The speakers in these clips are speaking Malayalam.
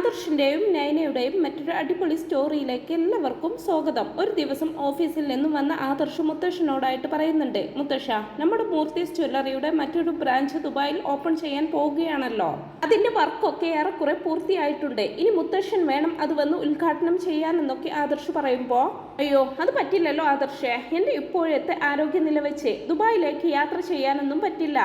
ആദർശിന്റെയും നയനയുടെയും മറ്റൊരു അടിപൊളി സ്റ്റോറിയിലേക്ക് എല്ലാവർക്കും സ്വാഗതം. ഒരു ദിവസം ഓഫീസിൽ നിന്നും വന്ന ആദർശ് മുത്തശ്ശനോടായിട്ട് പറയുന്നുണ്ട് മുത്തശ്ശ നമ്മുടെ മൂർത്തി ജ്വല്ലറിയുടെ മറ്റൊരു ബ്രാഞ്ച് ദുബായിൽ ഓപ്പൺ ചെയ്യാൻ പോവുകയാണല്ലോ. അതിന്റെ വർക്കൊക്കെ ഏറെക്കുറെ പൂർത്തിയായിട്ടുണ്ട്. ഇനി മുത്തശ്ശൻ വേണം അത് വന്ന് ഉദ്ഘാടനം ചെയ്യാനെന്നൊക്കെ ആദർശ് പറയുമ്പോൾ അയ്യോ അത് പറ്റില്ലല്ലോ ആദർശേ. എന്റെ ഇപ്പോഴത്തെ ആരോഗ്യനില വെച്ച് ദുബായിലേക്ക് യാത്ര ചെയ്യാനൊന്നും പറ്റില്ല.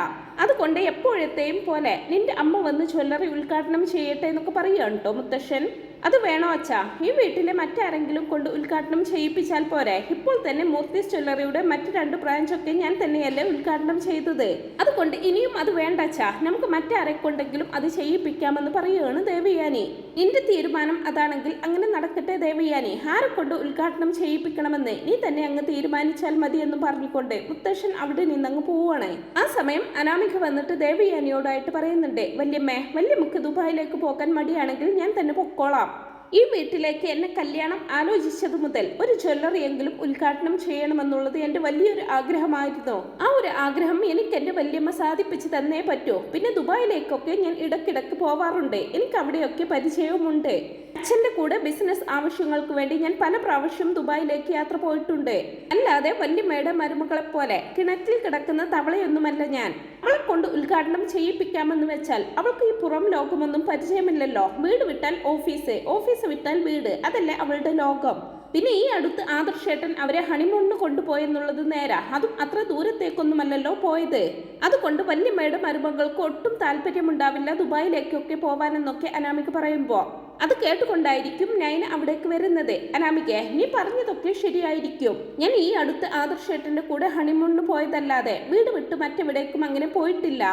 അതുകൊണ്ട് എപ്പോഴത്തെയും പോലെ നിന്റെ അമ്മ വന്ന് ജ്വല്ലറി ഉദ്ഘാടനം ചെയ്യട്ടെ എന്നൊക്കെ പറയുകയാണ് കേട്ടോ മുത്തശ്ശൻ. അത് വേണോ അച്ഛാ? ഈ വീട്ടിലെ മറ്റാരെങ്കിലും കൊണ്ട് ഉദ്ഘാടനം ചെയ്യിപ്പിച്ചാൽ പോരെ. ഇപ്പോൾ തന്നെ മൂർത്തീസ് ജ്വല്ലറിയുടെ മറ്റു രണ്ട് ബ്രാഞ്ചൊക്കെ ഞാൻ തന്നെയല്ലേ ഉദ്ഘാടനം ചെയ്തത്. അതുകൊണ്ട് ഇനിയും അത് വേണ്ട അച്ഛാ. നമുക്ക് മറ്റാരെ കൊണ്ടെങ്കിലും അത് ചെയ്യിപ്പിക്കാമെന്ന് പറയുകയാണ് ദേവിയാനി. നിന്റെ തീരുമാനം അതാണെങ്കിൽ അങ്ങനെ നടക്കട്ടെ ദേവിയാനി. ആരെ കൊണ്ട് ഉദ്ഘാടനം ചെയ്യിപ്പിക്കണമെന്ന് നീ തന്നെ അങ്ങ് തീരുമാനിച്ചാൽ മതി എന്ന് പറഞ്ഞുകൊണ്ട് മുത്തശ്ശൻ അവിടെ നിന്നങ്ങ് പോവുകയാണ് ആ സമയം അനാമിക വന്നിട്ട് ദേവയാനിയോടായിട്ട് പറയുന്നുണ്ട് വല്യമ്മേ വല്യമ്മക്ക് ദുബായിലേക്ക് പോകാൻ മടിയാണെങ്കിൽ ഞാൻ തന്നെ പൊക്കോളാം. ഈ വീട്ടിലേക്ക് എന്നെ കല്യാണം ആലോചിച്ചത് മുതൽ ഒരു ജ്വല്ലറിയെങ്കിലും ഉദ്ഘാടനം ചെയ്യണമെന്നുള്ളത് എന്റെ വലിയൊരു ആഗ്രഹമായിരുന്നു. ആ ഒരു ആഗ്രഹം എനിക്ക് എന്റെ വല്യമ്മ സാധിപ്പിച്ച് തന്നേ പറ്റൂ. പിന്നെ ദുബായിലേക്കൊക്കെ ഞാൻ ഇടക്കിടക്ക് പോവാറുണ്ട്. എനിക്ക് അവിടെയൊക്കെ പരിചയവുമുണ്ട്. അച്ഛന്റെ കൂടെ ബിസിനസ് ആവശ്യങ്ങൾക്ക് വേണ്ടി ഞാൻ പല പ്രാവശ്യം ദുബായിലേക്ക് യാത്ര പോയിട്ടുണ്ട്. അല്ലാതെ വല്യമ്മയുടെ മരുമകളെ പോലെ കിണറ്റിൽ കിടക്കുന്ന തവളയൊന്നുമല്ല ഞാൻ. അവളെ കൊണ്ട് ഉദ്ഘാടനം ചെയ്യിപ്പിക്കാമെന്ന് വെച്ചാൽ അവൾക്ക് ഈ പുറം ലോകമൊന്നും പരിചയമില്ലല്ലോ. വീട് വിട്ടാൽ ഓഫീസ് ഓഫീസ് വിട്ടാൽ വീട്. അതല്ലേ അവളുടെ ലോകം. പിന്നെ ഈ അടുത്ത് ആദർശേട്ടൻ അവരെ ഹണിമൂണിന് കൊണ്ടുപോയെന്നുള്ളത് നേരാ. അതും അത്ര ദൂരത്തേക്കൊന്നുമല്ലല്ലോ പോയത്. അതുകൊണ്ട് വല്യമ്മയുടെ മരുമകൾക്ക് ഒട്ടും താല്പര്യമുണ്ടാവില്ല ദുബായിലേക്കൊക്കെ പോവാനെന്നൊക്കെ അനാമിക പറയുമ്പോൾ അത് കേട്ടുകൊണ്ടായിരിക്കും നയന അവിടേക്ക് വരുന്നത്. അനാമികെ നീ പറഞ്ഞതൊക്കെ ശരിയായിരിക്കും. ഞാൻ ഈ അടുത്ത് ആദർശേട്ടന്റെ കൂടെ ഹണിമൂണിന് പോയതല്ലാതെ വീട് വിട്ട് മറ്റെവിടേക്കും അങ്ങനെ പോയിട്ടില്ല.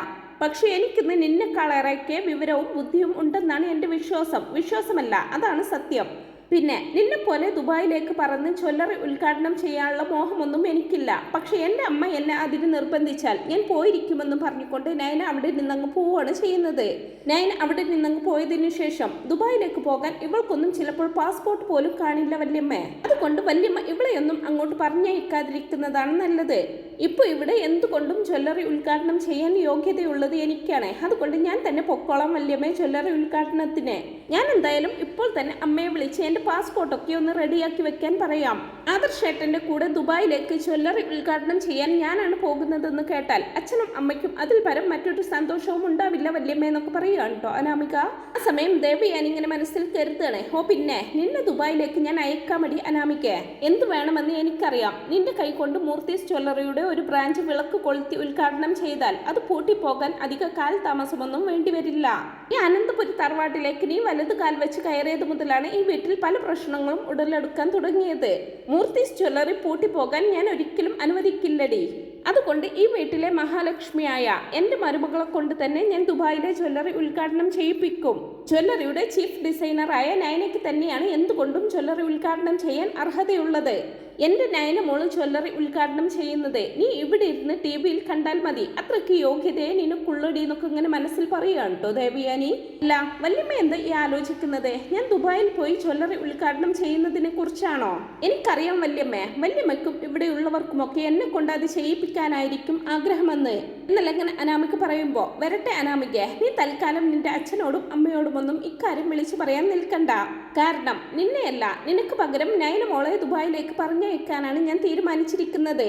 പക്ഷെ എനിക്കിന്ന് നിന്നെക്കാളേറെയൊക്കെ വിവരവും ബുദ്ധിയും ഉണ്ടെന്നാണ് എന്റെ വിശ്വാസം. വിശ്വാസമല്ല അതാണ് സത്യം. പിന്നെ നിന്നെ പോലെ ദുബായിലേക്ക് പറന്ന് ജ്വല്ലറി ഉദ്ഘാടനം ചെയ്യാനുള്ള മോഹമൊന്നും എനിക്കില്ല. പക്ഷെ എന്റെ അമ്മ എന്നെ അതിന് നിർബന്ധിച്ചാൽ ഞാൻ പോയിരിക്കുമെന്ന് പറഞ്ഞുകൊണ്ട് നയന അവിടെ നിന്നങ്ങ് പോവുകയാണ് ചെയ്യുന്നത്. നയൻ അവിടെ നിന്നങ്ങ് പോയതിനു ശേഷം ദുബായിലേക്ക് പോകാൻ ഇവൾക്കൊന്നും ചിലപ്പോൾ പാസ്പോർട്ട് പോലും കാണില്ല വല്യമ്മ. അതുകൊണ്ട് വല്യമ്മ ഇവളെയൊന്നും അങ്ങോട്ട് പറഞ്ഞയക്കാതിരിക്കുന്നതാണ് നല്ലത്. ഇപ്പോൾ ഇവിടെ എന്തുകൊണ്ടും ജ്വല്ലറി ഉദ്ഘാടനം ചെയ്യാൻ യോഗ്യതയുള്ളത് എനിക്കാണ്. അതുകൊണ്ട് ഞാൻ തന്നെ പൊക്കോളാം വല്യമ്മ ജ്വല്ലറി ഉദ്ഘാടനത്തിന്. ഞാൻ എന്തായാലും ഇപ്പോൾ തന്നെ അമ്മയെ വിളിച്ച് എന്റെ പാസ്പോർട്ടൊക്കെ ഒന്ന് റെഡിയാക്കി വെക്കാൻ പറയാം. ആദർശേട്ടന്റെ കൂടെ ദുബായിലേക്ക് ജ്വല്ലറി ഉദ്ഘാടനം ചെയ്യാൻ ഞാനാണ് പോകുന്നതെന്ന് കേട്ടാൽ അച്ഛനും അമ്മയ്ക്കും അതിൽ പരം മറ്റൊരു സന്തോഷവും ഉണ്ടാവില്ല വല്യമ്മ എന്നൊക്കെ പറയുകയാണ് കേട്ടോ അനാമിക. ആ സമയം ദേവി ഞാനിങ്ങനെ മനസ്സിൽ കരുതണേ ഓ പിന്നെ നിന്നെ ദുബായിലേക്ക് ഞാൻ അയക്കാൻ മതി അനാമിക. എന്ത് വേണമെന്ന് എനിക്കറിയാം. നിന്റെ കൈകൊണ്ട് മൂർത്തീസ് ജ്വല്ലറിയുടെ ഒരു ബ്രാഞ്ച് വിളക്ക് കൊളുത്തി ഉദ്ഘാടനം ചെയ്താൽ അത് പൂട്ടിപ്പോകാൻ അധിക കാലതാമസമൊന്നും വേണ്ടിവരില്ല. ഈ അനന്തപുരി തറവാട്ടിലേക്ക് നീ വലത് കാൽ വെച്ച് കയറിയത് മുതലാണ് ഈ വീട്ടിൽ പല പ്രശ്നങ്ങളും ഉടലെടുക്കാൻ തുടങ്ങിയത്. മൂർത്തി ജ്വല്ലറി പൂട്ടിപ്പോകാൻ ഞാൻ ഒരിക്കലും അനുവദിക്കില്ലടി. അതുകൊണ്ട് ഈ വീട്ടിലെ മഹാലക്ഷ്മിയായ എന്റെ മരുമകളെ കൊണ്ട് തന്നെ ഞാൻ ദുബായിലെ ജ്വല്ലറി ഉദ്ഘാടനം ചെയ്യിപ്പിക്കും. ജ്വല്ലറിയുടെ ചീഫ് ഡിസൈനറായ നയനയ്ക്ക് തന്നെയാണ് എന്തുകൊണ്ടും ജ്വല്ലറി ഉദ്ഘാടനം ചെയ്യാൻ അർഹതയുള്ളത്. എന്റെ നയന ജ്വല്ലറി ഉദ്ഘാടനം ചെയ്യുന്നത്. നീ ഇവിടെ ഇരുന്ന് ടി വിയിൽ കണ്ടാൽ മതി. അത്രയ്ക്ക് യോഗ്യതയെ നിനക്കുള്ളടി എന്നൊക്കെ ഇങ്ങനെ മനസ്സിൽ പറയുകയാണ് കേട്ടോ ദേവിയാനി. അല്ല വല്യമ്മ എന്താ ഈ ആലോചിക്കുന്നത്? ഞാൻ ദുബായിൽ പോയി ജ്വല്ലറി ഉദ്ഘാടനം ചെയ്യുന്നതിനെ കുറിച്ചാണോ? എനിക്കറിയാം വല്യമ്മ. വല്യമ്മയ്ക്കും ഇവിടെയുള്ളവർക്കുമൊക്കെ എന്നെ കൊണ്ട് അത് ചെയ്യിപ്പിക്കാനായിരിക്കും ആഗ്രഹമെന്ന്. എന്നല്ല ഇങ്ങനെ അനാമിക്ക് പറയുമ്പോൾ വരട്ടെ അനാമിക നീ തൽക്കാലം നിന്റെ അച്ഛനോടും അമ്മയോടുമൊന്നും ഇക്കാര്യം വിളിച്ചു പറയാൻ നിൽക്കണ്ട. കാരണം നിന്നെയല്ല നിനക്ക് പകരം നയന മോളെ ദുബായിലേക്ക് പറഞ്ഞയക്കാനാണ് ഞാൻ തീരുമാനിച്ചിരിക്കുന്നത്.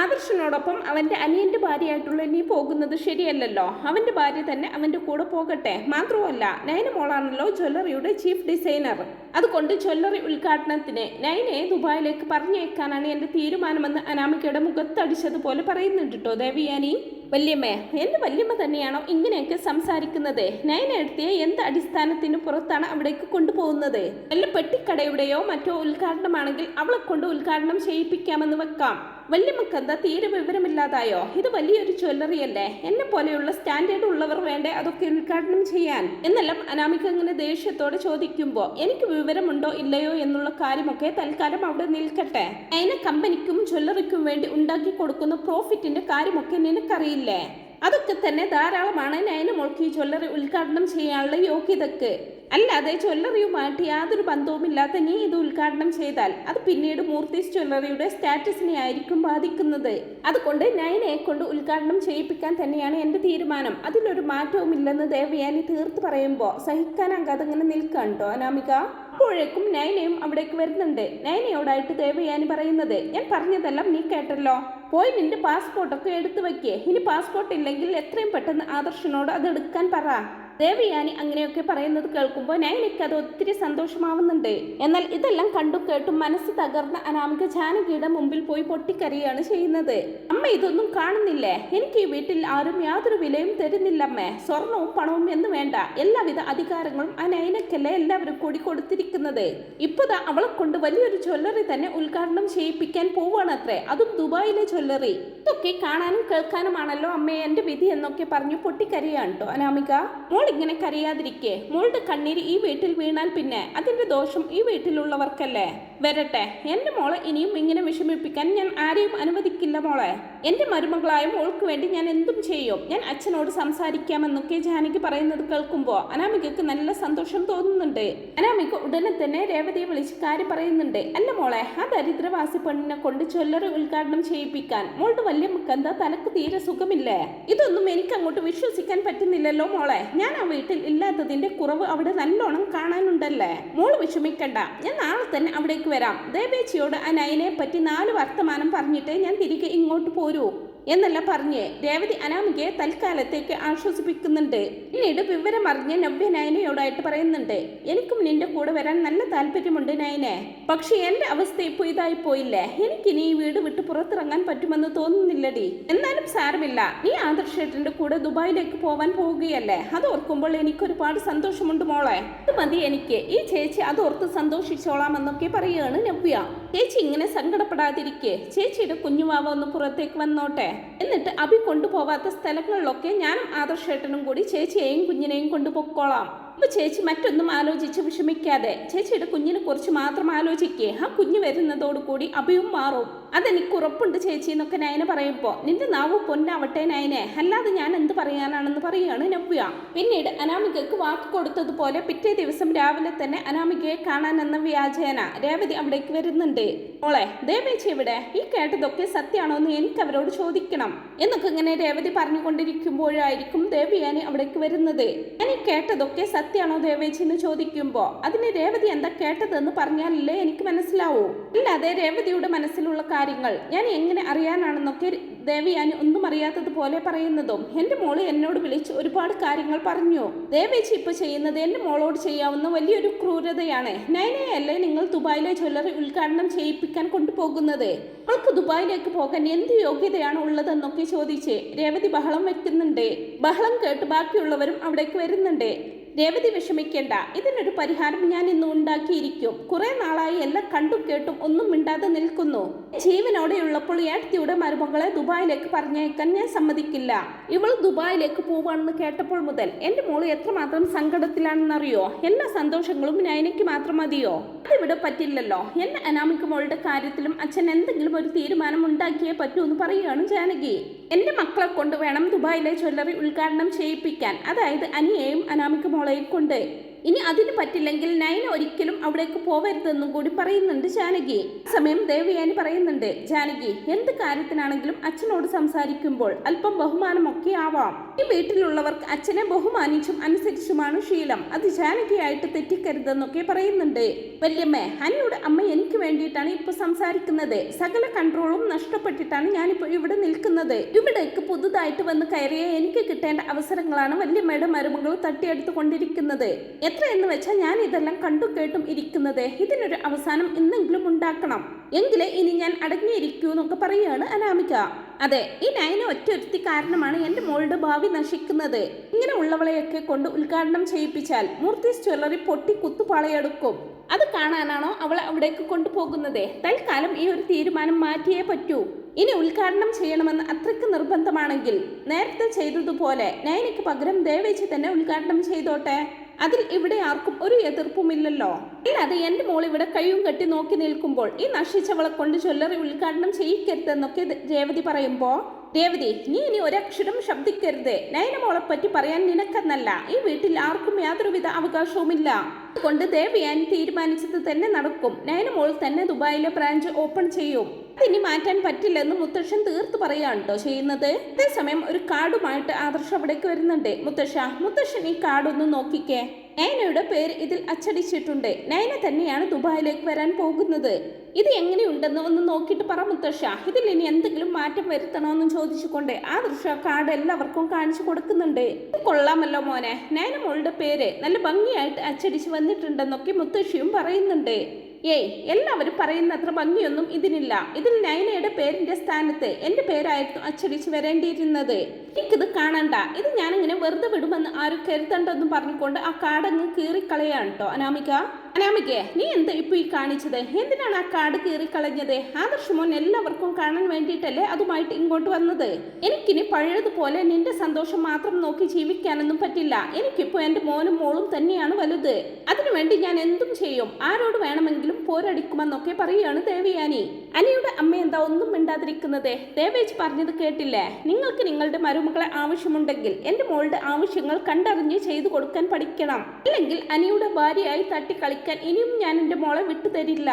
ആദർശനോടൊപ്പം അവന്റെ അനിയന്റെ ഭാര്യയായിട്ടുള്ള നീ പോകുന്നത് ശരിയല്ലല്ലോ. അവന്റെ ഭാര്യ തന്നെ അവന്റെ കൂടെ പോകട്ടെ. മാത്രമല്ല നയന മോളാണല്ലോ ജ്വല്ലറിയുടെ ചീഫ് ഡിസൈനർ. അതുകൊണ്ട് ജ്വല്ലറി ഉദ്ഘാടനത്തിന് നയനെ ദുബായിലേക്ക് പറഞ്ഞയക്കാനാണ് എന്റെ തീരുമാനമെന്ന് അനാമികയുടെ മുഖത്തടിച്ചതുപോലെ പറയുന്നുണ്ട് കേട്ടോ ദേവിയാനി. വല്യമ്മ എന്റെ വല്യമ്മ തന്നെയാണോ ഇങ്ങനെയൊക്കെ സംസാരിക്കുന്നത്? നയനെടുത്തിയെ എന്ത് അടിസ്ഥാനത്തിന് പുറത്താണ് അവിടേക്ക് കൊണ്ടുപോകുന്നത്? വല്ല പെട്ടിക്കടയുടെയോ മറ്റോ ഉദ്ഘാടനമാണെങ്കിൽ അവളെ കൊണ്ട് ഉദ്ഘാടനം ചെയ്യിപ്പിക്കാമെന്ന് വെക്കാം. വല്യമ്മക്ക് എന്താ തീരെ വിവരമില്ലാതായോ? ഇത് വലിയൊരു ജ്വല്ലറി അല്ലേ? എന്നെ പോലെയുള്ള സ്റ്റാൻഡേർഡ് ഉള്ളവർ വേണ്ടേ അതൊക്കെ ഉദ്ഘാടനം ചെയ്യാൻ? എന്നെല്ലാം അനാമിക ഇങ്ങനെ ദേഷ്യത്തോടെ ചോദിക്കുമ്പോൾ എനിക്ക് വിവരമുണ്ടോ ഇല്ലയോ എന്നുള്ള കാര്യമൊക്കെ തൽക്കാലം അവിടെ നിൽക്കട്ടെ. അതിനെ കമ്പനിക്കും ജ്വല്ലറിക്കും വേണ്ടി ഉണ്ടാക്കി കൊടുക്കുന്ന പ്രോഫിറ്റിന്റെ കാര്യമൊക്കെ നിനക്കറിയില്ലേ? അതൊക്കെ തന്നെ ധാരാളമാണ് നയന മോൾക്ക് ജ്വല്ലറി ഉദ്ഘാടനം ചെയ്യാനുള്ള യോഗ്യതക്ക്. അല്ലാതെ ജ്വല്ലറിയുമായിട്ട് യാതൊരു ബന്ധവുമില്ലാത്ത നീ ഇത് ഉദ്ഘാടനം ചെയ്താൽ അത് പിന്നീട് മൂർത്തീസ് ജ്വല്ലറിയുടെ സ്റ്റാറ്റസിനെ ആയിരിക്കും ബാധിക്കുന്നത്. അതുകൊണ്ട് നയനെ കൊണ്ട് ഉദ്ഘാടനം ചെയ്യിപ്പിക്കാൻ തന്നെയാണ് എന്റെ തീരുമാനം. അതിലൊരു മാറ്റവുമില്ലെന്ന് ദേവയാനി തീർത്ത് പറയുമ്പോൾ സഹിക്കാനാകാതെ അങ്ങനെ നിൽക്കാണ്ടോ അനാമിക. അപ്പോഴേക്കും നയനയും അവിടേക്ക് വരുന്നുണ്ട്. നയനയോടായിട്ട് ദേവയാനി പറയുന്നത് ഞാൻ പറഞ്ഞതെല്ലാം നീ കേട്ടല്ലോ. പോയി നിന്റെ പാസ്പോർട്ടൊക്കെ എടുത്തു വെക്കേ. ഇനി പാസ്പോർട്ട് ഇല്ലെങ്കിൽ എത്രയും പെട്ടെന്ന് ആദർശനോട് അത് എടുക്കാൻ പറ. ദേവയാനി അങ്ങനെയൊക്കെ പറയുന്നത് കേൾക്കുമ്പോൾ നയനിക്ക് അത് ഒത്തിരി സന്തോഷമാവുന്നുണ്ട്. എന്നാൽ ഇതെല്ലാം കണ്ടു കേട്ടും മനസ്സ് തകർന്ന അനാമിക ജാനകിയുടെ മുമ്പിൽ പോയി പൊട്ടിക്കരയാണ് ചെയ്യുന്നത്. അമ്മ ഇതൊന്നും കാണുന്നില്ലേ? എനിക്ക് ഈ വീട്ടിൽ ആരും യാതൊരു വിലയും തരുന്നില്ലമ്മേ. സ്വർണവും പണവും എന്ന് വേണ്ട. എല്ലാവിധ അധികാരങ്ങളും ആ നയനക്കല്ലേ എല്ലാവരും കൂടി കൊടുത്തിരിക്കുന്നത്. ഇപ്പതാ അവളെ കൊണ്ട് വലിയൊരു ജ്വല്ലറി തന്നെ ഉദ്ഘാടനം ചെയ്യിപ്പിക്കാൻ പോവുകയാണത്രേ. അതും ദുബായിലെ ജ്വല്ലറി. ഇതൊക്കെ കാണാനും കേൾക്കാനുമാണല്ലോ അമ്മയെ എന്റെ വിധി എന്നൊക്കെ പറഞ്ഞു പൊട്ടിക്കരയാണ് കേട്ടോ അനാമിക. ഇങ്ങനെ കരയാതിരിക്കെ. മോളുടെ കണ്ണീര് ഈ വീട്ടിൽ വീണാൽ പിന്നെ അതിന്റെ ദോഷം ഈ വീട്ടിലുള്ളവർക്കല്ലേ? വരട്ടെ. എന്റെ മോളെ ഇനിയും ഇങ്ങനെ വിഷമിപ്പിക്കാൻ ഞാൻ ആരെയും അനുവദിക്കില്ല മോളെ. എന്റെ മരുമകളായ മോൾക്ക് വേണ്ടി ഞാൻ എന്തും ചെയ്യും. ഞാൻ അച്ഛനോട് സംസാരിക്കാമെന്നൊക്കെ ജാനകി പറയുന്നത് കേൾക്കുമ്പോൾ അനാമികക്ക് നല്ല സന്തോഷം തോന്നുന്നുണ്ട്. അനാമിക ഉടനെ തന്നെ രേവതിയെ വിളിച്ച് കാര്യം പറയുന്നുണ്ട്. അല്ല മോളെ ആ ദരിദ്രവാസി പെണ്ണിനെ കൊണ്ട് ചൊല്ലറ ഉദ്ഘാടനം ചെയ്യിപ്പിക്കാൻ. മോളുടെ വലിയ മുക്കെന്താ തനക്ക് തീരെ സുഖമില്ലേ? ഇതൊന്നും എനിക്ക് അങ്ങോട്ട് വിശ്വസിക്കാൻ പറ്റുന്നില്ലല്ലോ മോളെ. ഞാൻ ആ വീട്ടിൽ ഇല്ലാത്തതിന്റെ കുറവ് അവിടെ നല്ലോണം കാണാനുണ്ടല്ലേ? മോൾ വിഷമിക്കണ്ട. ഞാൻ നാളെ തന്നെ അവിടേക്ക് വരാം. ദേവേച്ചിയോട് ആ നയനെ പറ്റി നാല് വർത്തമാനം പറഞ്ഞിട്ട് ഞാൻ തിരികെ ഇങ്ങോട്ട് പോരൂ. എന്നല്ല പറഞ്ഞ്. രേവതി അനാമികയെ തൽക്കാലത്തേക്ക് ആശ്വസിപ്പിക്കുന്നുണ്ട്. പിന്നീട് വിവരം അറിഞ്ഞ് നവ്യ നയനയോടായിട്ട് പറയുന്നുണ്ട്. എനിക്കും നിന്റെ കൂടെ വരാൻ നല്ല താല്പര്യമുണ്ട് നയനെ. പക്ഷെ എന്റെ അവസ്ഥ ഇപ്പോൾ ഇതായി പോയില്ലേ? എനിക്കിനി ഈ വീട് വിട്ട് പുറത്തിറങ്ങാൻ പറ്റുമെന്ന് തോന്നുന്നില്ലടി. എന്നാലും സാരമില്ല. നീ ആദർശേട്ടന്റെ കൂടെ ദുബായിലേക്ക് പോവാൻ പോവുകയല്ലേ? അത് ഓർക്കുമ്പോൾ എനിക്ക് ഒരുപാട് സന്തോഷമുണ്ട് മോളെ. അത് മതി എനിക്ക്. ഈ ചേച്ചി അത് ഓർത്ത് സന്തോഷിച്ചോളാം എന്നൊക്കെ പറയുകയാണ് നവ്യ. ചേച്ചി ഇങ്ങനെ സങ്കടപ്പെടാതിരിക്കെ. ചേച്ചിയുടെ കുഞ്ഞുവാവ ഒന്ന് പുറത്തേക്ക് വന്നോട്ടെ. എന്നിട്ട് അഭി കൊണ്ടുപോവാത്ത സ്ഥലങ്ങളിലൊക്കെ ഞാനും ആദർശേട്ടനും കൂടി ചേച്ചിയെയും കുഞ്ഞിനെയും കൊണ്ടുപോയിക്കോളാം. അപ്പൊ ചേച്ചി മറ്റൊന്നും ആലോചിച്ച് വിഷമിക്കാതെ ചേച്ചിയുടെ കുഞ്ഞിനെ കുറിച്ച് മാത്രം ആലോചിക്കേ. ആ കുഞ്ഞ് വരുന്നതോടുകൂടി അഭിയും മാറും. അതെനിക്ക് ഉറപ്പുണ്ട് ചേച്ചി എന്നൊക്കെ നയന പറയുമ്പോൾ നിന്റെ നാവ് പൊന്നാവട്ടെ നയനെ. അല്ലാതെ ഞാൻ എന്ത് പറയാനാണെന്ന് പറയുകയാണ് നവ്യ. പിന്നീട് അനാമികക്ക് വാക്ക് കൊടുത്തതുപോലെ പിറ്റേ ദിവസം രാവിലെ തന്നെ അനാമികയെ കാണാൻ എന്ന വ്യാജേന രേവതി അവിടേക്ക് വരുന്നുണ്ട്. മോളെ ദേവേച്ചി ഇവിടെ ഈ കേട്ടതൊക്കെ സത്യമാണോ എന്ന് എനിക്ക് അവരോട് ചോദിക്കണം. എന്നൊക്കെ ഇങ്ങനെ രേവതി പറഞ്ഞുകൊണ്ടിരിക്കുമ്പോഴായിരിക്കും ദേവിയാനി അവിടേക്ക് വരുന്നത്. ഞാൻ കേട്ടതൊക്കെ സത്യമാണോ ദേവേച്ചി എന്ന് ചോദിക്കുമ്പോൾ അതിന് രേവതി എന്താ കേട്ടതെന്ന് പറഞ്ഞാലല്ലേ എനിക്ക് മനസ്സിലാവൂ. അല്ലാതെ രേവതിയുടെ മനസ്സിലുള്ള കാര്യങ്ങൾ ഞാൻ എങ്ങനെ അറിയാനാണെന്നൊക്കെ ദേവിയാനി ഒന്നും അറിയാത്തതുപോലെ പറയുന്നതും എന്റെ മോൾ എന്നോട് വിളിച്ച് ഒരുപാട് കാര്യങ്ങൾ പറഞ്ഞു. ദേവേച്ചി ഇപ്പോൾ ചെയ്യുന്നത് എന്റെ മോളോട് ചെയ്യാവുന്ന വലിയൊരു ക്രൂരതയാണ്. നൈനയല്ലേ നിങ്ങൾ ദുബായിലെ ജ്വല്ലറി ഉദ്ഘാടനം ചെയ്യിപ്പിക്കാൻ കൊണ്ടുപോകുന്നത്? അവൾക്ക് ദുബായിലേക്ക് പോകാൻ എന്ത് യോഗ്യതയാണ് ഉള്ളതെന്നൊക്കെ ചോദിച്ച് രേവതി ബഹളം വെക്കുന്നുണ്ട്. ബഹളം കേട്ട് ബാക്കിയുള്ളവരും അവിടേക്ക് വരുന്നുണ്ട്. രേവതി വിഷമിക്കേണ്ട. ഇതിനൊരു പരിഹാരം ഞാൻ ഇന്ന് ഉണ്ടാക്കിയിരിക്കും. കുറെ നാളായി എല്ലാം കണ്ടും കേട്ടും ഒന്നും മിണ്ടാതെ നിൽക്കുന്നു. ജീവനോടെയുള്ളപ്പോൾ ഏട്ടത്തിയുടെ മരുമകളെ ദുബായിലേക്ക് പറഞ്ഞേക്കാൻ ഞാൻ സമ്മതിക്കില്ല. ഇവൾ ദുബായിലേക്ക് പോവാണെന്ന് കേട്ടപ്പോൾ മുതൽ എന്റെ മോൾ എത്രമാത്രം സങ്കടത്തിലാണെന്നറിയോ? എല്ലാ സന്തോഷങ്ങളും നയനയ്ക്ക് മാത്രം മതിയോ? അതിവിടെ പറ്റില്ലല്ലോ. എന്നെ അനാമിക മോളുടെ കാര്യത്തിലും അച്ഛൻ എന്തെങ്കിലും ഒരു തീരുമാനം ഉണ്ടാക്കിയേ പറ്റൂ എന്ന് പറയുകയാണ് ജാനകി. എന്റെ മക്കളെ കൊണ്ട് വേണം ദുബായിലെ ജ്വല്ലറി ഉദ്ഘാടനം ചെയ്യിപ്പിക്കാൻ. അതായത് അനിയെയും അനാമിക മോളെയും കൊണ്ട് ഇനി അതിന് പറ്റില്ലെങ്കിൽ നയന ഒരിക്കലും അവിടേക്ക് പോവരുതെന്നും കൂടി പറയുന്നുണ്ട് ജാനകി. സമയം ദേവയാനി പറയുന്നുണ്ട് ജാനകി എന്ത് കാര്യത്തിനാണെങ്കിലും അച്ഛനോട് സംസാരിക്കുമ്പോൾ അല്പം ബഹുമാനമൊക്കെ ആവാം. ഈ വീട്ടിലുള്ളവർക്ക് അച്ഛനെ ബഹുമാനിച്ചും അനുസരിച്ചുമാണ് ശീലം. അത് ജാനകിയായിട്ട് തെറ്റിക്കരുതെന്നൊക്കെ പറയുന്നുണ്ട്. വല്യമ്മേ ഹനിയുടെ അമ്മ എനിക്ക് വേണ്ടിയിട്ടാണ് ഇപ്പൊ സംസാരിക്കുന്നത്. സകല കൺട്രോളും നഷ്ടപ്പെട്ടിട്ടാണ് ഞാനിപ്പോ ഇവിടെ നിൽക്കുന്നത്. ഇവിടേക്ക് പുതുതായിട്ട് വന്ന് കയറിയ എനിക്ക് കിട്ടേണ്ട അവസരങ്ങളാണ് വല്യമ്മയുടെ മരുമകൾ തട്ടിയെടുത്തു കൊണ്ടിരിക്കുന്നത് എത്ര എന്ന് വെച്ചാൽ ഞാൻ ഇതെല്ലാം കണ്ടു കേട്ടും ഇരിക്കുന്നത്. ഇതിനൊരു അവസാനം എന്തെങ്കിലും ഉണ്ടാക്കണം. എങ്കിലേ ഇനി ഞാൻ അടങ്ങിയിരിക്കൂ എന്നൊക്കെ പറയുകയാണ് അനാമിക. അതെ ഈ നയന ഒറ്റൊരുത്തി കാരണമാണ് എന്റെ മോളുടെ ഭാവി നശിക്കുന്നത്. ഇങ്ങനെ ഉള്ളവളെയൊക്കെ കൊണ്ട് ഉദ്ഘാടനം ചെയ്യിപ്പിച്ചാൽ മൂർത്തീസ് ജ്വല്ലറി പൊട്ടി കുത്തുപാളയെടുക്കും. അത് കാണാനാണോ അവൾ അവിടേക്ക് കൊണ്ടുപോകുന്നത്? തൽക്കാലം ഈ ഒരു തീരുമാനം മാറ്റിയേ പറ്റൂ. ഇനി ഉദ്ഘാടനം ചെയ്യണമെന്ന് അത്രയ്ക്ക് നിർബന്ധമാണെങ്കിൽ നേരത്തെ ചെയ്തതുപോലെ നയനയ്ക്ക് പകരം ദേവേച്ചി തന്നെ ഉദ്ഘാടനം ചെയ്തോട്ടെ. അതിൽ ഇവിടെ ആർക്കും ഒരു എതിർപ്പുമില്ലല്ലോ. അല്ലാതെ എന്റെ മോൾ ഇവിടെ കയ്യും കെട്ടി നോക്കി നിൽക്കുമ്പോൾ ഈ നശിച്ചവളെ കൊണ്ട് ചൊല്ലറി ഉദ്ഘാടനം ചെയ്യിക്കരുതെന്നൊക്കെ രേവതി പറയുമ്പോൾ രേവതി നീ ഇനി ഒരക്ഷരം ശബ്ദിക്കരുത്. നയനമോളെ പറ്റി പറയാൻ നിനക്കെന്നല്ല. ഈ വീട്ടിൽ ആർക്കും യാതൊരുവിധ അവകാശവുമില്ല. അതുകൊണ്ട് ദേവിയാൻ തീരുമാനിച്ചത് തന്നെ നടക്കും. നയനമോൾ തന്നെ ദുബായിലെ ബ്രാഞ്ച് ഓപ്പൺ ചെയ്യും. അതിനി മാറ്റാൻ പറ്റില്ലെന്ന് മുത്തശ്ശൻ തീർത്ത് പറയാണ് കേട്ടോ ചെയ്യുന്നത്. അതേസമയം ഒരു കാർഡുമായിട്ട് ആദർശ് അവിടേക്ക് വരുന്നുണ്ട്. മുത്തശ്ശ മുത്തശ്ശൻ ഈ കാർഡൊന്ന് നോക്കിക്കേ. നയനയുടെ പേര് ഇതിൽ അച്ചടിച്ചിട്ടുണ്ട്. നയന തന്നെയാണ് ദുബായിലേക്ക് വരാൻ പോകുന്നത്. ഇത് എങ്ങനെയുണ്ടെന്ന് ഒന്ന് നോക്കിയിട്ട് പറ മുത്തശ്ശ. ഇതിൽ ഇനി എന്തെങ്കിലും മാറ്റം വരുത്തണമെന്ന് ചോദിച്ചുകൊണ്ട് ദൃശ്യ കാർഡ് എല്ലാവർക്കും കാണിച്ചു കൊടുക്കുന്നുണ്ട്. കൊള്ളാമല്ലോ മോനെ. നയന മോളുടെ പേര് നല്ല ഭംഗിയായിട്ട് അച്ചടിച്ച് വന്നിട്ടുണ്ടെന്നൊക്കെ മുത്തശ്ശിയും പറയുന്നുണ്ട്. ഏയ് എല്ലാവരും പറയുന്ന അത്ര ഭംഗിയൊന്നും ഇതിനില്ല. ഇതിൽ നയനയുടെ പേരിന്റെ സ്ഥാനത്ത് എന്റെ പേരായിരുന്നു അച്ചടിച്ച് വരേണ്ടിയിരുന്നത്. എനിക്കിത് കാണണ്ട. ഇത് ഞാനിങ്ങനെ വെറുതെ വിടുമെന്ന് ആരും കരുതണ്ടെന്നും പറഞ്ഞുകൊണ്ട് ആ കാടങ്ങ് കീറിക്കളയാണ് കേട്ടോ അനാമിക? അനാമികയെ നീ എന്താ ഇപ്പൊ ഈ കാണിച്ചത്? എന്തിനാണ് ആ കാട് കീറിക്കളഞ്ഞത് ആദർശമോൻ എല്ലാവർക്കും കാണാൻ വേണ്ടിയിട്ടല്ലേ അതുമായിട്ട് ഇങ്ങോട്ട് വന്നത്? എനിക്കിനി പഴയതുപോലെ നിന്റെ സന്തോഷം മാത്രം നോക്കി ജീവിക്കാനൊന്നും പറ്റില്ല. എനിക്കിപ്പോ എന്റെ മോനും മോളും തന്നെയാണ് വലുത്. അതിനുവേണ്ടി ഞാൻ എന്തും ചെയ്യും. ആരോട് വേണമെങ്കിലും പോരടിക്കുമെന്നൊക്കെ പറയുകയാണ് ദേവിയാനി. അനിയുടെ അമ്മ എന്താ ഒന്നും മിണ്ടാതിരിക്കുന്നത്? ദേവേജ് പറഞ്ഞത് കേട്ടില്ലേ? നിങ്ങൾക്ക് നിങ്ങളുടെ മരുമകളെ ആവശ്യമുണ്ടെങ്കിൽ എന്റെ മോളുടെ ആവശ്യങ്ങൾ കണ്ടറിഞ്ഞ് ചെയ്തു കൊടുക്കാൻ പഠിക്കണം. അല്ലെങ്കിൽ അനിയുടെ ഭാര്യയായി തട്ടിക്കളിക്കാൻ ഇനിയും ഞാൻ എന്റെ മോളെ വിട്ടു തരില്ല.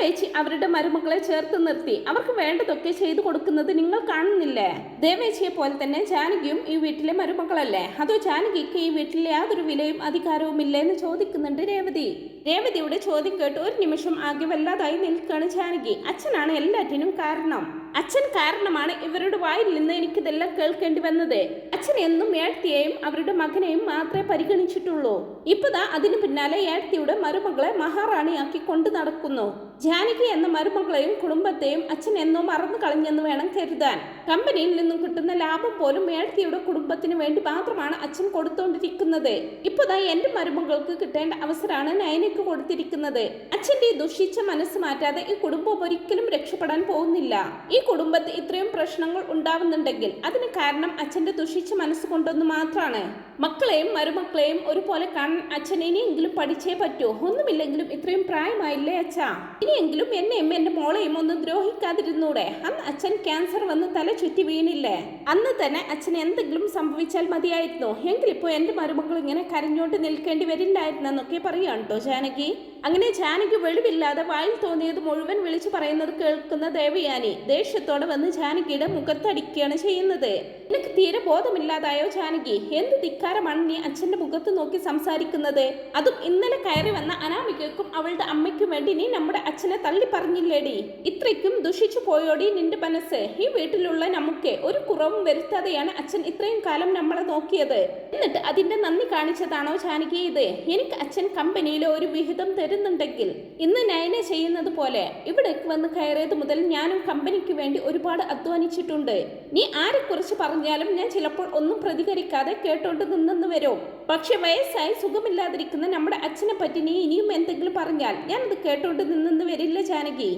വേച്ചി അവരുടെ മരുമകളെ ചേർത്ത് നിർത്തി. അവർക്ക് വേണ്ടതൊക്കെ ചെയ്തു കൊടുക്കുന്നത് നിങ്ങൾ കാണുന്നില്ലേ? ദേവേച്ചിയെ പോലെ തന്നെ ജാനകിയും ഈ വീട്ടിലെ മരുമകളല്ലേ അതോ ജാനകിക്ക് ഈ വീട്ടിലെ യാതൊരു വിലയും അധികാരവും ഇല്ലേ എന്ന് ചോദിക്കുന്നുണ്ട് രേവതി. രേവതിയുടെ ചോദ്യം കേട്ട് ഒരു നിമിഷം ആകെ വല്ലാതായി നിൽക്കുകയാണ് ജാനകി. അച്ഛനാണ് എല്ലാറ്റിനും കാരണം. അച്ഛൻ കാരണമാണ് ഇവരുടെ വായിൽ നിന്ന് എനിക്കിതെല്ലാം കേൾക്കേണ്ടി വന്നത്. അച്ഛൻ എന്നും ഏഴ്ത്തിയെയും അവരുടെ മകനെയും മാത്രമേ പരിഗണിച്ചിട്ടുള്ളൂ. ഇപ്പതാ അതിനു പിന്നാലെ ഏഴ്ത്തിയുടെ മരുമകളെ മഹാറാണിയാക്കി കൊണ്ടു നടക്കുന്നു. ജാനകി എന്ന മരുമകളെയും കുടുംബത്തെയും അച്ഛൻ എന്നോ മറന്നു കളഞ്ഞെന്ന് വേണം കരുതാൻ. കമ്പനിയിൽ നിന്നും കിട്ടുന്ന ലാഭം പോലും മേഴ്ത്തിയുടെ കുടുംബത്തിന് വേണ്ടി മാത്രമാണ് അച്ഛൻ കൊടുത്തോണ്ടിരിക്കുന്നത്. ഇപ്പതാ എന്റെ മരുമകൾക്ക് കിട്ടേണ്ട അവസരമാണ് നയനയ്ക്ക് കൊടുത്തിരിക്കുന്നത്. അച്ഛന്റെ ദുഷിച്ച മനസ്സ് മാറ്റാതെ ഈ കുടുംബം ഒരിക്കലും രക്ഷപ്പെടാൻ പോകുന്നില്ല. ഈ കുടുംബത്തിൽ ഇത്രയും പ്രശ്നങ്ങൾ ഉണ്ടാവുന്നുണ്ടെങ്കിൽ അതിന് കാരണം അച്ഛന്റെ ദുഷിച്ച മനസ്സ് കൊണ്ടൊന്ന് മാത്രമാണ് മക്കളെയും മരുമക്കളെയും ഒരുപോലെ കാണാൻ അച്ഛൻ ഇനിയെങ്കിലും പഠിച്ചേ പറ്റൂ. ഒന്നുമില്ലെങ്കിലും ഇത്രയും പ്രായമായില്ലേ അച്ഛാ? ഇനിയെങ്കിലും എന്നെയും എന്റെ മോളെയും ഒന്ന് ദ്രോഹിക്കാതിരുന്നൂടെ? അന്ന് അച്ഛൻ ക്യാൻസർ വന്ന് തല ചുറ്റി വീണില്ലേ? അന്ന് തന്നെ അച്ഛൻ എന്തെങ്കിലും സംഭവിച്ചാൽ മതിയായിരുന്നു? എങ്കിലിപ്പോ എന്റെ മരുമകൾ ഇങ്ങനെ കരഞ്ഞോണ്ട് നിൽക്കേണ്ടി വരില്ലായിരുന്നെന്നൊക്കെ പറയുകയാണ് കേട്ടോ ജാനകി. അങ്ങനെ ജാനകി വെളിവില്ലാതെ വായിൽ തോന്നിയത് മുഴുവൻ വിളിച്ചു പറയുന്നത് കേൾക്കുന്ന ദേവയാനി ദേഷ്യത്തോടെ വന്ന് ജാനകിയുടെ മുഖത്തടിക്കുകയാണ് ചെയ്യുന്നത്. നിനക്ക് തീരെ ബോധമില്ലാതായോ ജാനകി? എന്ത് ധിക്കാരമാണ് നീ അച്ഛന്റെ മുഖത്ത് നോക്കി സംസാരിക്കുന്നത്? അതും ഇന്നലെ കയറി വന്ന അനാമികയ്ക്കും അവളുടെ അമ്മയ്ക്കും വേണ്ടി നീ നമ്മുടെ അച്ഛനെ തള്ളി പറഞ്ഞില്ലേടി? ഇത്രയ്ക്കും ദുഷിച്ചു പോയോടി നിന്റെ മനസ്സ്. ഈ വീട്ടിലുള്ള നമുക്ക് ഒരു കുറവും വരുത്താതെയാണ് അച്ഛൻ ഇത്രയും കാലം നമ്മളെ നോക്കിയത്. എന്നിട്ട് അതിന്റെ നന്ദി കാണിച്ചതാണോ ജാനകി ഇത്? എനിക്ക് അച്ഛൻ കമ്പനിയിലെ ഒരു വിഹിതം തരുന്നുണ്ടെങ്കിൽ ഇന്ന് നയന ചെയ്യുന്നത് പോലെ ഇവിടേക്ക് വന്ന് കയറിയത് മുതൽ ഞാനും കമ്പനിക്ക് വേണ്ടി ഒരുപാട് അധ്വാനിച്ചിട്ടുണ്ട്. നീ ആരെക്കുറിച്ച് പറഞ്ഞാലും ഞാൻ ചിലപ്പോൾ ഒന്നും പ്രതികരിക്കാതെ കേട്ടോണ്ട് നിന്നെന്ന് വരും. പക്ഷെ വയസ്സായി സുഖമില്ലാതിരിക്കുന്ന നമ്മുടെ അച്ഛനെ പറ്റി നീ ഇനിയും എന്തെങ്കിലും പറഞ്ഞാൽ ഞാനത് കേട്ടോണ്ട് നിന്നെന്ന് വരില്ല ജാനകി.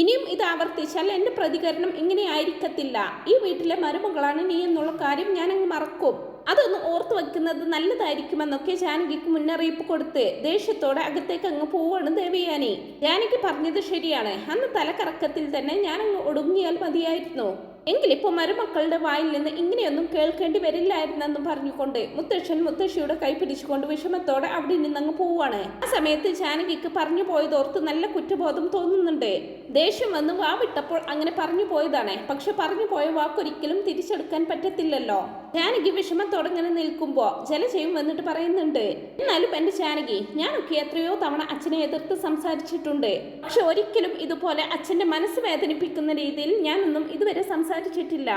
ഇനിയും ഇത് ആവർത്തിച്ചാൽ എന്റെ പ്രതികരണം ഇങ്ങനെ ആയിരിക്കത്തില്ല. ഈ വീട്ടിലെ മരുമകളാണ് നീ എന്നുള്ള കാര്യം ഞാൻ അങ്ങ് മറക്കും. അതൊന്ന് ഓർത്തു വെക്കുന്നത് നല്ലതായിരിക്കുമെന്നൊക്കെ ജാനകിക്ക് മുന്നറിയിപ്പ് കൊടുത്ത് ദേഷ്യത്തോടെ അകത്തേക്ക് അങ്ങ് പോവാണ് ദേവയാനി. ജാനകി പറഞ്ഞത് ശരിയാണ്. അന്ന് തലക്കറക്കത്തിൽ തന്നെ ഞാൻ അങ്ങ് ഒടുങ്ങിയാൽ മതിയായിരുന്നു. എങ്കിലിപ്പോ മരുമക്കളുടെ വായിൽ നിന്ന് ഇങ്ങനെയൊന്നും കേൾക്കേണ്ടി വരില്ലായിരുന്നെന്ന് പറഞ്ഞുകൊണ്ട് മുത്തശ്ശൻ മുത്തശ്ശിയുടെ കൈ പിടിച്ചുകൊണ്ട് വിഷമത്തോടെ അവിടെ നിന്നങ്ങ് പോവാണ് ആ സമയത്ത് ജാനകിക്ക് പറഞ്ഞു പോയതോർത്ത് നല്ല കുറ്റബോധം തോന്നുന്നുണ്ട്. ദേഷ്യം വന്ന് വാവിട്ടപ്പോൾ അങ്ങനെ പറഞ്ഞു പോയതാണ്. പക്ഷെ പറഞ്ഞു പോയ വാക്കൊരിക്കലും തിരിച്ചെടുക്കാൻ പറ്റത്തില്ലല്ലോ. ജാനകി വിഷമത്തോടെ ഇങ്ങനെ നിൽക്കുമ്പോ ജലജയും വന്നിട്ട് പറയുന്നുണ്ട് എന്നാലും എന്റെ ജാനകി ഞാനൊക്കെ എത്രയോ തവണ അച്ഛനെ എതിർത്ത് സംസാരിച്ചിട്ടുണ്ട്. പക്ഷെ ഒരിക്കലും ഇതുപോലെ അച്ഛന്റെ മനസ്സ് വേദനിപ്പിക്കുന്ന രീതിയിൽ ഞാനൊന്നും ഇതുവരെ സംസാരിച്ചിട്ടില്ല.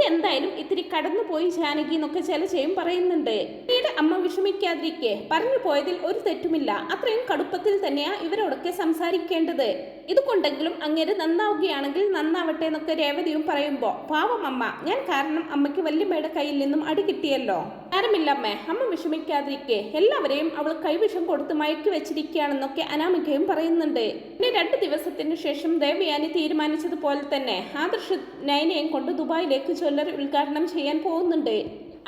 എന്തായാലും ഇത്തിരി കടന്നുപോയി ജാനകി എന്നൊക്കെ ജലജയും പറയുന്നുണ്ട്. പിന്നീട് അമ്മ വിഷമിക്കാതിരിക്കെ. പറഞ്ഞു പോയതിൽ ഒരു തെറ്റുമില്ല. അത്രയും കടുപ്പത്തിൽ തന്നെയാ ഇവരോടൊക്കെ സംസാരിക്കേണ്ടത്. ഇതുകൊണ്ടെങ്കിലും അങ്ങേര് നന്നാവുകയാണെങ്കിൽ നന്നാവട്ടെ എന്നൊക്കെ രേവതിയും പറയുമ്പോ പാവം അമ്മ ഞാൻ കാരണം അമ്മയ്ക്ക് വല്യമ്മയുടെ കയ്യിൽ നിന്നും അടി കിട്ടിയല്ലോ. സാരമില്ല അമ്മേ അമ്മ വിഷമിക്കാതിരിക്കെ. എല്ലാവരെയും അവൾ കൈവിഷം കൊടുത്ത് മയക്കി വെച്ചിരിക്കുകയാണെന്നൊക്കെ അനാമികയും പറയുന്നുണ്ട്. പിന്നെ രണ്ട് ദിവസത്തിന് ശേഷം ദേവയാനി തീരുമാനിച്ചതുപോലെ തന്നെ ആദർശ നയനയും കൊണ്ട് ദുബായിലേക്ക് ജ്വല്ലറി ഉദ്ഘാടനം ചെയ്യാൻ പോകുന്നുണ്ട്.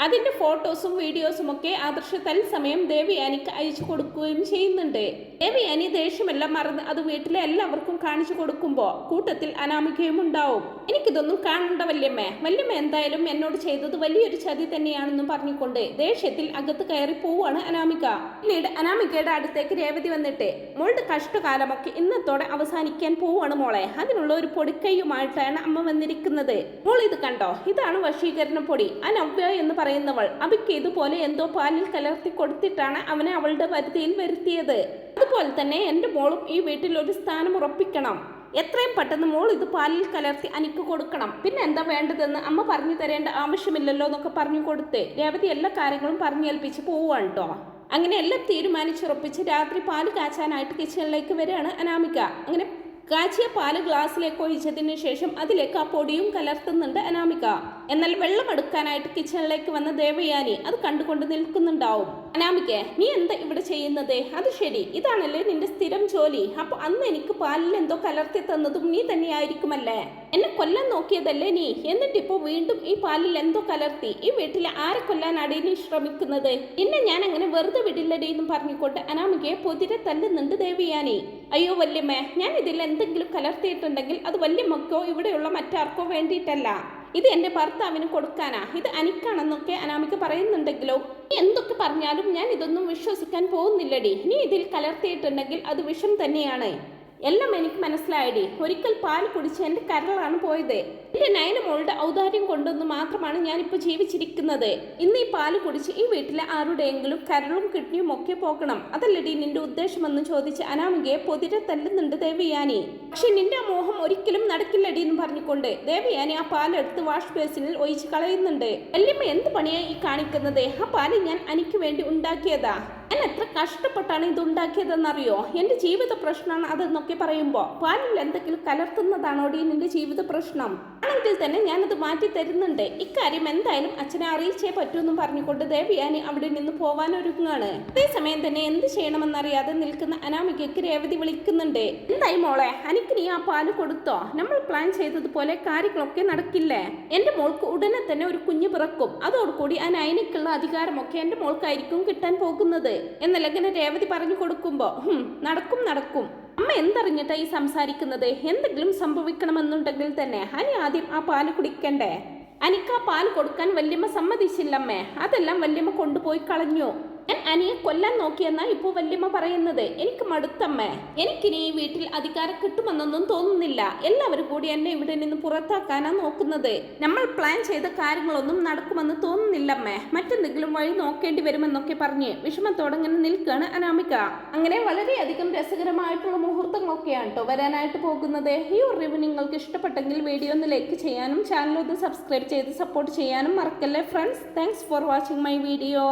അതിന്റെ ഫോട്ടോസും വീഡിയോസും ഒക്കെ ആദർശ തത്സമയം ദേവിയാനിക്ക് അയച്ചു കൊടുക്കുകയും ചെയ്യുന്നുണ്ട്. ദേവിയാനി ദേഷ്യമെല്ലാം മറന്ന് അത് വീട്ടിലെ എല്ലാവർക്കും കാണിച്ചു കൊടുക്കുമ്പോൾ കൂട്ടത്തിൽ അനാമികയും ഉണ്ടാവും. എനിക്കിതൊന്നും കാണണ്ട വല്യമ്മേ. വല്യമ്മ എന്തായാലും എന്നോട് ചെയ്തത് വലിയൊരു ചതി തന്നെയാണെന്നും പറഞ്ഞുകൊണ്ട് ദേഷ്യത്തിൽ അകത്ത് കയറി പോവുകയാണ് അനാമിക. പിന്നീട് അനാമികയുടെ അടുത്തേക്ക് രേവതി വന്നിട്ട് മോളുടെ കഷ്ടകാലമൊക്കെ ഇന്നത്തോടെ അവസാനിക്കാൻ പോവുകയാണ് മോളെ. അതിനുള്ള ഒരു പൊടിക്കൈയുമായിട്ടാണ് അമ്മ വന്നിരിക്കുന്നത്. മോൾ ഇത് കണ്ടോ? ഇതാണ് വശീകരണ പൊടി. അനവ്യ നവ്യ എന്ന് പറയുന്നവൾ അവയ്ക്ക് ഇതുപോലെ എന്തോ പാലിൽ കലർത്തി കൊടുത്തിട്ടാണ് അവനെ അവളുടെ പരിധിയിൽ വരുത്തിയത്. അതുപോലെ തന്നെ എന്റെ മോളും ഈ വീട്ടിൽ ഒരു സ്ഥാനം ഉറപ്പിക്കണം. എത്രയും പെട്ടെന്ന് മോൾ ഇത് പാലിൽ കലർത്തി അനിക്ക് കൊടുക്കണം. പിന്നെ എന്താ വേണ്ടതെന്ന് അമ്മ പറഞ്ഞു തരേണ്ട ആവശ്യമില്ലല്ലോ എന്നൊക്കെ പറഞ്ഞു കൊടുത്ത് രേവതി എല്ലാ കാര്യങ്ങളും പറഞ്ഞു പറഞ്ഞേൽപ്പിച്ച് പോവുകയാണ് കേട്ടോ അങ്ങനെ എല്ലാം തീരുമാനിച്ചുറപ്പിച്ച് രാത്രി പാൽ കാച്ചാനായിട്ട് കിച്ചണിലേക്ക് വരികയാണ് അനാമിക. അങ്ങനെ കാച്ചിയ പാൽ ഗ്ലാസ്സിലേക്ക് ഒഴിച്ചതിന് ശേഷം അതിലേക്ക് ആ പൊടിയും കലർത്തുന്നുണ്ട് അനാമിക. എന്നാൽ വെള്ളം എടുക്കാനായിട്ട് കിച്ചണിലേക്ക് വന്ന ദേവയാനി അത് കണ്ടുകൊണ്ട് നിൽക്കുന്നുണ്ടാവും. അനാമിക നീ എന്താ ഇവിടെ ചെയ്യുന്നത്? അത് ശരി ഇതാണല്ലേ നിന്റെ സ്ഥിരം ജോലി. അപ്പൊ അന്ന് എനിക്ക് പാലിൽ എന്തോ കലർത്തി തന്നതും നീ തന്നെയായിരിക്കുമല്ലേ? എന്നെ കൊല്ലാൻ നോക്കിയതല്ലേ നീ? എന്നിട്ടിപ്പോ വീണ്ടും ഈ പാലിൽ എന്തോ കലർത്തി? ഈ വീട്ടിലെ ആരെ കൊല്ലാനാടി നീ ശ്രമിക്കുന്നത്? എന്നെ ഞാൻ അങ്ങനെ വെറുതെ വിടില്ലടി എന്ന് പറഞ്ഞുകൊണ്ട് അനാമികയെ പൊതിരെ തല്ലുന്നുണ്ട് ദേവിയാനി. അയ്യോ വല്യമ്മേ ഞാൻ ഇതിൽ എന്തെങ്കിലും കലർത്തിയിട്ടുണ്ടെങ്കിൽ അത് വല്യമ്മക്കോ ഇവിടെയുള്ള മറ്റാർക്കോ വേണ്ടിയിട്ടല്ല. ഇത് എന്റെ ഭർത്താവിന് കൊടുക്കാനാ. ഇത് അനിക്കാണെന്നൊക്കെ അനാമിക പറയുന്നുണ്ടെങ്കിലോ? നീ എന്തൊക്കെ പറഞ്ഞാലും ഞാൻ ഇതൊന്നും വിശ്വസിക്കാൻ പോകുന്നില്ലടി. നീ ഇതിൽ കലർത്തിയിട്ടുണ്ടെങ്കിൽ അത് വിഷം തന്നെയാണ്. എല്ലാം എനിക്ക് മനസ്സിലായടി. ഒരിക്കൽ പാൽ കുടിച്ച് എന്റെ കരളാണ് പോയത്. എന്റെ നയനമോളുടെ ഔദാര്യം കൊണ്ടൊന്ന് മാത്രമാണ് ഞാനിപ്പോൾ ജീവിച്ചിരിക്കുന്നത്. ഇന്ന് ഈ പാൽ കുടിച്ച് ഈ വീട്ടിലെ ആരുടെയെങ്കിലും കരളും കിഡ്നിയും ഒക്കെ പോകണം. അതല്ലടി നിന്റെ ഉദ്ദേശമെന്ന് ചോദിച്ച് അനാമികയെ പൊതിരെ തല്ലുന്നുണ്ട് ദേവിയാനി. പക്ഷെ നിന്റെ മോഹം ഒരിക്കലും നടക്കില്ലടി എന്ന് പറഞ്ഞുകൊണ്ട് ദേവിയാനി ആ പാലെടുത്ത് വാഷ് ബേസിനിൽ ഒഴിച്ച് കളയുന്നുണ്ട്. വല്യമ്മ എന്ത് പണിയായി ഈ കാണിക്കുന്നത്? ആ പാൽ ഞാൻ അനിക്ക് വേണ്ടി ഉണ്ടാക്കിയതാ. ഞാൻ എത്ര കഷ്ടപ്പെട്ടാണ് ഇത് ഉണ്ടാക്കിയതെന്നറിയോ എന്റെ ജീവിത പ്രശ്നമാണ് അതെന്നൊക്കെ പറയുമ്പോൾ പാലിൽ എന്തെങ്കിലും കലർത്തുന്നതാണോടി നിന്റെ ജീവിത പ്രശ്നം? ആണെങ്കിൽ തന്നെ ഞാനത് മാറ്റി തരുന്നുണ്ട്. ഇക്കാര്യം എന്തായാലും അച്ഛനെ അറിയിച്ചേ പറ്റൂ പറഞ്ഞുകൊണ്ട് ദേവിയാനി അവിടെ നിന്ന് പോവാൻ ഒരുങ്ങാണ് അതേസമയം തന്നെ എന്ത് ചെയ്യണമെന്നറിയാതെ നിൽക്കുന്ന അനാമികയ്ക്ക് രേവതി വിളിക്കുന്നുണ്ട്. എന്തായി മോളെ? അനിക്ക് നീ ആ പാൽ കൊടുത്തോ? നമ്മൾ പ്ലാൻ ചെയ്തതുപോലെ കാര്യങ്ങളൊക്കെ നടക്കില്ലേ? എന്റെ മോൾക്ക് ഉടനെ തന്നെ ഒരു കുഞ്ഞ് പിറക്കും. അതോടുകൂടി ആ നയനിക്കുള്ള അധികാരമൊക്കെ എന്റെ മോൾക്കായിരിക്കും കിട്ടാൻ പോകുന്നത്. എന്നല്ല ഇങ്ങനെ രേവതി പറഞ്ഞു കൊടുക്കുമ്പോ നടക്കും നടക്കും. അമ്മ എന്തറിഞ്ഞിട്ടാ ഈ സംസാരിക്കുന്നത്? എന്തെങ്കിലും സംഭവിക്കണമെന്നുണ്ടെങ്കിൽ തന്നെ. ഹനി ആദ്യം ആ പാൽ കുടിക്കണ്ടേ? അനിക്ക് ആ പാൽ കൊടുക്കാൻ വല്യമ്മ സമ്മതിച്ചില്ലമ്മേ. അതെല്ലാം വല്യമ്മ കൊണ്ടുപോയി കളഞ്ഞു. അനിയെ കൊല്ലാൻ നോക്കിയെന്നാ ഇപ്പോൾ വല്യമ്മ പറയുന്നത്. എനിക്ക് മടുത്തമ്മേ. എനിക്കിനി ഈ വീട്ടിൽ അധികാരം കിട്ടുമെന്നൊന്നും തോന്നുന്നില്ല. എല്ലാവരും കൂടി എന്നെ ഇവിടെ നിന്ന് പുറത്താക്കാനാ നോക്കുന്നത്. നമ്മൾ പ്ലാൻ ചെയ്ത കാര്യങ്ങളൊന്നും നടക്കുമെന്ന് തോന്നുന്നില്ലമ്മേ. മറ്റെന്തെങ്കിലും വഴി നോക്കേണ്ടി വരുമെന്നൊക്കെ പറഞ്ഞ് വിഷമത്തോടെ അങ്ങനെ നിൽക്കുകയാണ് അനാമിക. അങ്ങനെ വളരെയധികം രസകരമായിട്ടുള്ള മുഹൂർത്തങ്ങളൊക്കെയാണ് കേട്ടോ വരാനായിട്ട് പോകുന്നത്. ഈ റിവ്യൂ നിങ്ങൾക്ക് ഇഷ്ടപ്പെട്ടെങ്കിൽ വീഡിയോ ഒന്ന് ലൈക്ക് ചെയ്യാനും ചാനൽ ഒന്ന് സബ്സ്ക്രൈബ് ചെയ്ത് സപ്പോർട്ട് ചെയ്യാനും മറക്കല്ലേ friends thanks for watching my video